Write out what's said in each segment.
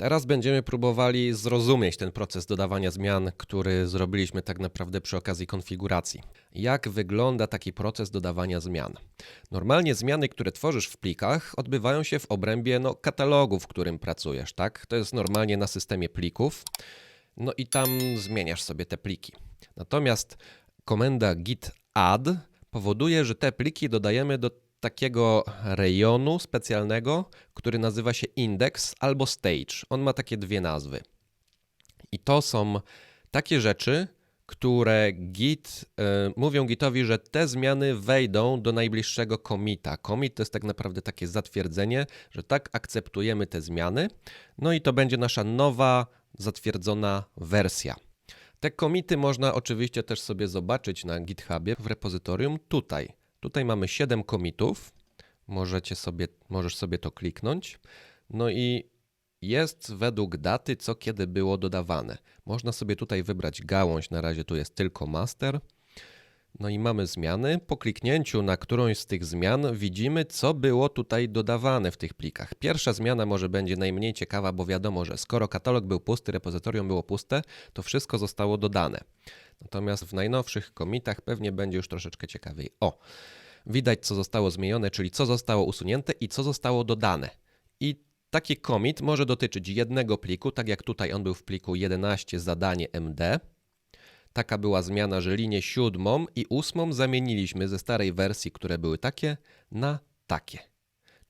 Teraz będziemy próbowali zrozumieć ten proces dodawania zmian, który zrobiliśmy tak naprawdę przy okazji konfiguracji. Jak wygląda taki proces dodawania zmian? Normalnie zmiany, które tworzysz w plikach, odbywają się w obrębie no, katalogu, w którym pracujesz, tak? To jest normalnie na systemie plików. No i tam zmieniasz sobie te pliki. Natomiast komenda git add powoduje, że te pliki dodajemy do takiego rejonu specjalnego, który nazywa się index albo stage. On ma takie dwie nazwy. I to są takie rzeczy, które Git y, mówią Gitowi, że te zmiany wejdą do najbliższego komita. Commit to jest tak naprawdę takie zatwierdzenie, że tak akceptujemy te zmiany. No i to będzie nasza nowa zatwierdzona wersja. Te komity można oczywiście też sobie zobaczyć na GitHubie w repozytorium tutaj. Tutaj mamy 7 komitów. Możecie sobie, możesz sobie to kliknąć. No i jest według daty, co kiedy było dodawane. Można sobie tutaj wybrać gałąź, na razie tu jest tylko master. No i mamy zmiany. Po kliknięciu na którąś z tych zmian widzimy, co było tutaj dodawane w tych plikach. Pierwsza zmiana może będzie najmniej ciekawa, bo wiadomo, że skoro katalog był pusty, repozytorium było puste, to wszystko zostało dodane. Natomiast w najnowszych komitach pewnie będzie już troszeczkę ciekawiej. O, widać co zostało zmienione, czyli co zostało usunięte i co zostało dodane. I taki commit może dotyczyć jednego pliku, tak jak tutaj on był w pliku 11 zadanie MD. Taka była zmiana, że linię siódmą i ósmą zamieniliśmy ze starej wersji, które były takie, na takie.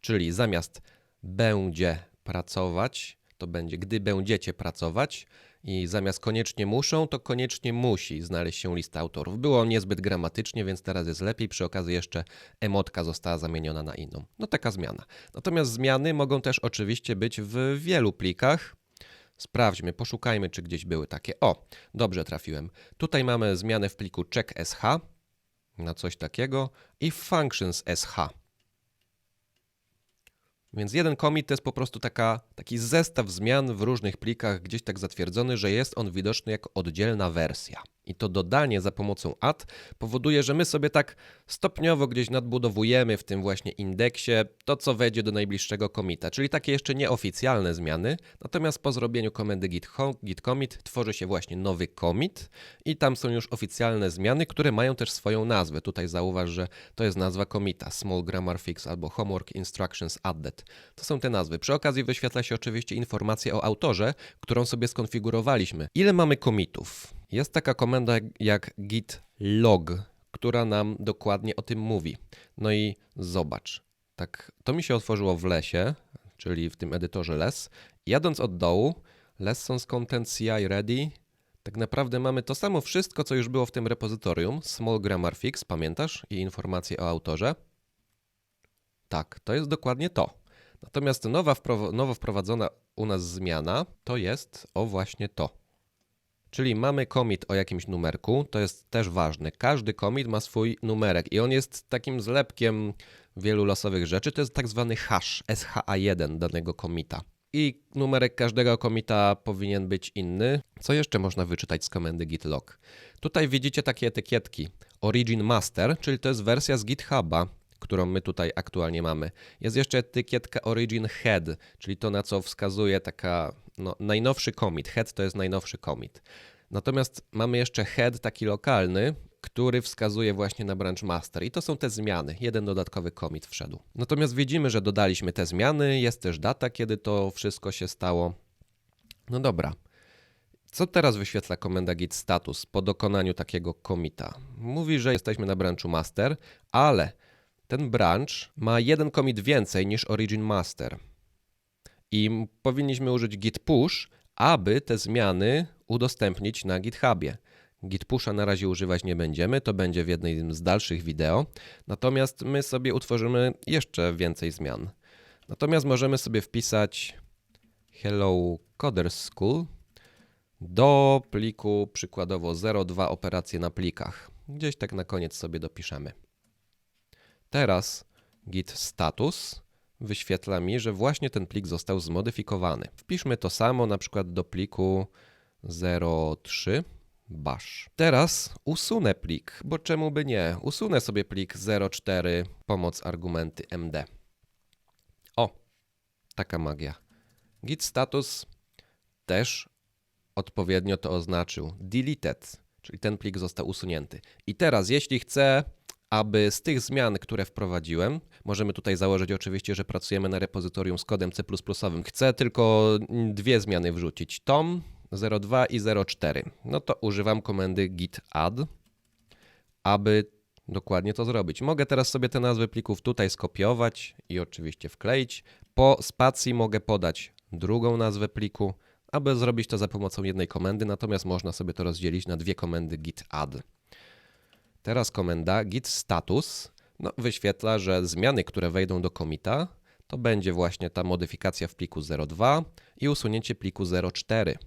Czyli zamiast będzie pracować, to będzie gdy będziecie pracować, i zamiast koniecznie muszą, to koniecznie musi znaleźć się lista autorów. Było niezbyt gramatycznie, więc teraz jest lepiej. Przy okazji jeszcze emotka została zamieniona na inną. No taka zmiana. Natomiast zmiany mogą też oczywiście być w wielu plikach. Sprawdźmy, poszukajmy, czy gdzieś były takie. O, dobrze trafiłem. Tutaj mamy zmianę w pliku check.sh na coś takiego i functions.sh. Więc jeden commit to jest po prostu taka, taki zestaw zmian w różnych plikach, gdzieś tak zatwierdzony, że jest on widoczny jako oddzielna wersja. I to dodanie za pomocą add powoduje, że my sobie tak stopniowo gdzieś nadbudowujemy w tym właśnie indeksie to, co wejdzie do najbliższego komita, czyli takie jeszcze nieoficjalne zmiany. Natomiast po zrobieniu komendy git, git commit tworzy się właśnie nowy commit i tam są już oficjalne zmiany, które mają też swoją nazwę. Tutaj zauważ, że to jest nazwa komita, small grammar fix albo homework instructions added. To są te nazwy. Przy okazji wyświetla się oczywiście informacja o autorze, którą sobie skonfigurowaliśmy. Ile mamy komitów? Jest taka komenda jak git log, która nam dokładnie o tym mówi. No i zobacz. Tak, to mi się otworzyło w lesie, czyli w tym edytorze les. Jadąc od dołu, lessons content CI ready. Tak naprawdę mamy to samo wszystko, co już było w tym repozytorium. Small grammar fix, pamiętasz? I informacje o autorze. Tak, to jest dokładnie to. Natomiast nowa nowo wprowadzona u nas zmiana to jest o właśnie to. Czyli mamy commit o jakimś numerku, to jest też ważne. Każdy commit ma swój numerek i on jest takim zlepkiem wielu losowych rzeczy. To jest tak zwany hash, SHA1 danego commita. I numerek każdego komita powinien być inny. Co jeszcze można wyczytać z komendy git log? Tutaj widzicie takie etykietki. Origin Master, czyli to jest wersja z GitHuba, którą my tutaj aktualnie mamy. Jest jeszcze etykietka Origin Head, czyli to na co wskazuje taka no, najnowszy commit. Head to jest najnowszy commit. Natomiast mamy jeszcze head taki lokalny, który wskazuje właśnie na branch master. I to są te zmiany. Jeden dodatkowy commit wszedł. Natomiast widzimy, że dodaliśmy te zmiany. Jest też data, kiedy to wszystko się stało. No dobra. Co teraz wyświetla komenda git status po dokonaniu takiego commita? Mówi, że jesteśmy na branchu master, ale ten branch ma jeden commit więcej niż origin master. I powinniśmy użyć git push, aby te zmiany udostępnić na GitHubie. Git pusha na razie używać nie będziemy, to będzie w jednej z dalszych wideo. Natomiast my sobie utworzymy jeszcze więcej zmian. Natomiast możemy sobie wpisać Hello Coders School do pliku przykładowo 02 operacje na plikach. Gdzieś tak na koniec sobie dopiszemy. Teraz git status wyświetla mi, że właśnie ten plik został zmodyfikowany. Wpiszmy to samo na przykład do pliku 03 bash. Teraz usunę plik, bo czemu by nie? Usunę sobie plik 04 pomoc argumenty md. O, taka magia. Git status też odpowiednio to oznaczył deleted, czyli ten plik został usunięty. I teraz, jeśli chcę, aby z tych zmian, które wprowadziłem, możemy tutaj założyć oczywiście, że pracujemy na repozytorium z kodem C++, chcę tylko dwie zmiany wrzucić, tom 02 i 04, no to używam komendy git add, aby dokładnie to zrobić. Mogę teraz sobie te nazwy plików tutaj skopiować i oczywiście wkleić. Po spacji mogę podać drugą nazwę pliku, aby zrobić to za pomocą jednej komendy, natomiast można sobie to rozdzielić na dwie komendy git add. Teraz komenda git status no, wyświetla, że zmiany, które wejdą do komita, to będzie właśnie ta modyfikacja w pliku 02 i usunięcie pliku 04.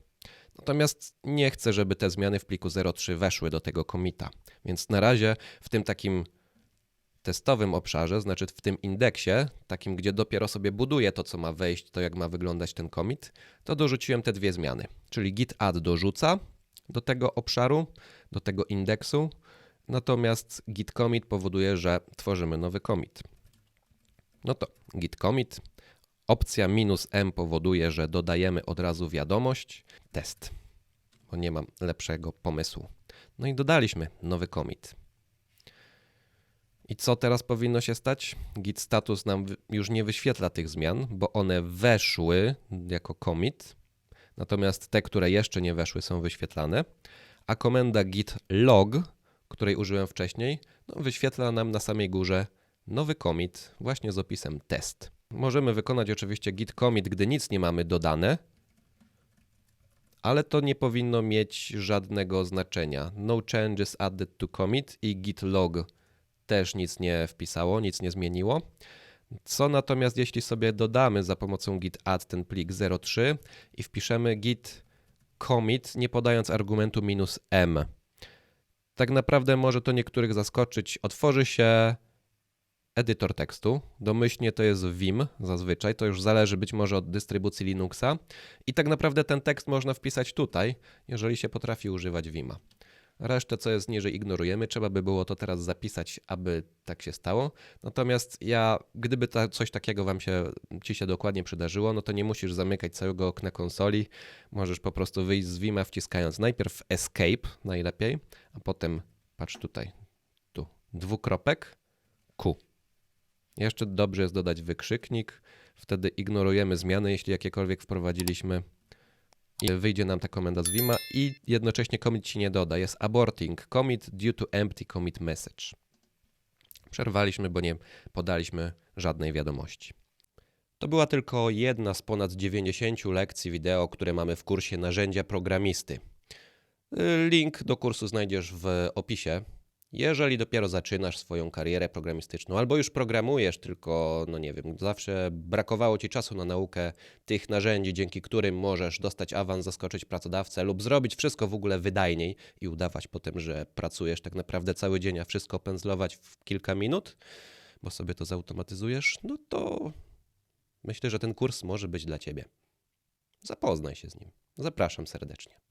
Natomiast nie chcę, żeby te zmiany w pliku 03 weszły do tego komita. Więc na razie w tym takim testowym obszarze, znaczy w tym indeksie, takim, gdzie dopiero sobie buduję to, co ma wejść, to jak ma wyglądać ten commit, to dorzuciłem te dwie zmiany. Czyli git add dorzuca do tego obszaru, do tego indeksu, natomiast git commit powoduje, że tworzymy nowy commit. No to git commit, opcja minus "-m" powoduje, że dodajemy od razu wiadomość test, bo nie mam lepszego pomysłu. No i dodaliśmy nowy commit. I co teraz powinno się stać? Git status nam już nie wyświetla tych zmian, bo one weszły jako commit, natomiast te, które jeszcze nie weszły, są wyświetlane, a komenda git log, której użyłem wcześniej, no, wyświetla nam na samej górze nowy commit właśnie z opisem test. Możemy wykonać oczywiście git commit, gdy nic nie mamy dodane, ale to nie powinno mieć żadnego znaczenia. No changes added to commit i git log też nic nie wpisało, nic nie zmieniło. Co natomiast jeśli sobie dodamy za pomocą git add ten plik 03 i wpiszemy git commit, nie podając argumentu minus "-m". Tak naprawdę może to niektórych zaskoczyć. Otworzy się edytor tekstu. Domyślnie to jest Vim zazwyczaj, to już zależy być może od dystrybucji Linuxa. I tak naprawdę ten tekst można wpisać tutaj, jeżeli się potrafi używać Vima. Resztę, co jest niżej, ignorujemy. Trzeba by było to teraz zapisać, aby tak się stało. Natomiast ja, gdyby ta, coś takiego wam się, ci się dokładnie przydarzyło, no to nie musisz zamykać całego okna konsoli. Możesz po prostu wyjść z Vima, wciskając najpierw Escape najlepiej, a potem patrz tutaj, tu, dwukropek, Q. Jeszcze dobrze jest dodać wykrzyknik, wtedy ignorujemy zmiany, jeśli jakiekolwiek wprowadziliśmy. Wyjdzie nam ta komenda z Vima i jednocześnie commit się nie doda. Jest aborting commit due to empty commit message. Przerwaliśmy, bo nie podaliśmy żadnej wiadomości. To była tylko jedna z ponad 90 lekcji wideo, które mamy w kursie Narzędzia Programisty. Link do kursu znajdziesz w opisie. Jeżeli dopiero zaczynasz swoją karierę programistyczną, albo już programujesz, tylko, no nie wiem, zawsze brakowało ci czasu na naukę tych narzędzi, dzięki którym możesz dostać awans, zaskoczyć pracodawcę lub zrobić wszystko w ogóle wydajniej i udawać potem, że pracujesz tak naprawdę cały dzień, a wszystko pędzlować w kilka minut, bo sobie to zautomatyzujesz, no to myślę, że ten kurs może być dla ciebie. Zapoznaj się z nim. Zapraszam serdecznie.